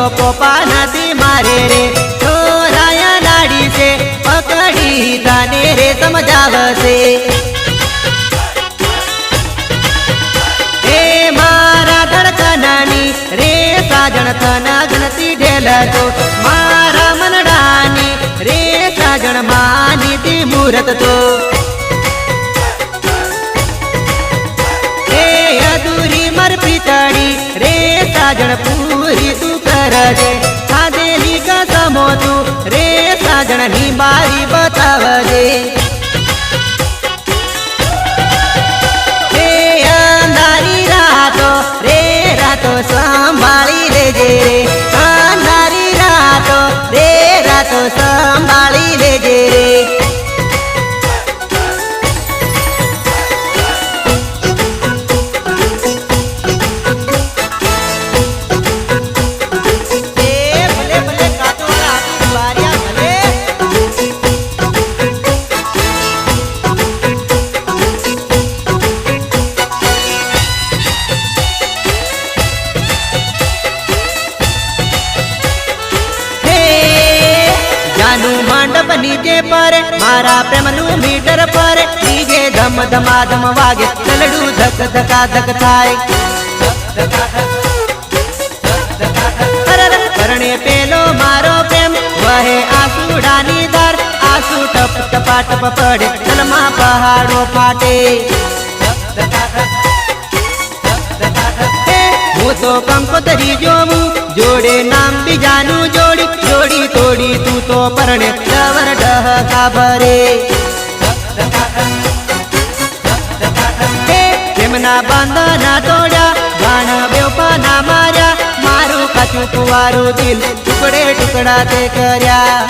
તો પોપા નથી મારે રે. છોરાયા લાડી છે, પકડી તને રે, સમજાવશે. હે મારા ધડકનાની રે, સાજણ તના ગણતી ઢેલતો. મારા મનડાની રે, સાજણ માની તી મુહૂર્ત તો હે અધૂરી મર પિતાડી રે, સાજણ તું કરજે ખાધેલી કસમો તું રે સાજણની બારી બતાવજે. જાનું મંડપ નીચે પર મારા પ્રેમનું મીટર પર નીચે ધમ ધમા ધમ વાગે ચલડું ધક ધકા ધક થાય. કરણે પેલો મારો પ્રેમ વહે આસુડાની દર આસુ ટપ ટપા ટપ પડે ચલમાં પહાડો ફાટે. હે, તો કંકોતરી જોઉં જોડે નામ બીજાનું જોડી જોડી પરણે ડવર ડહકા ભરે. પ્રેમના બંધના તોડ્યા બાણ બેવપાના માર્યા, મારું કાચું કુવારું દિલ કર્યા.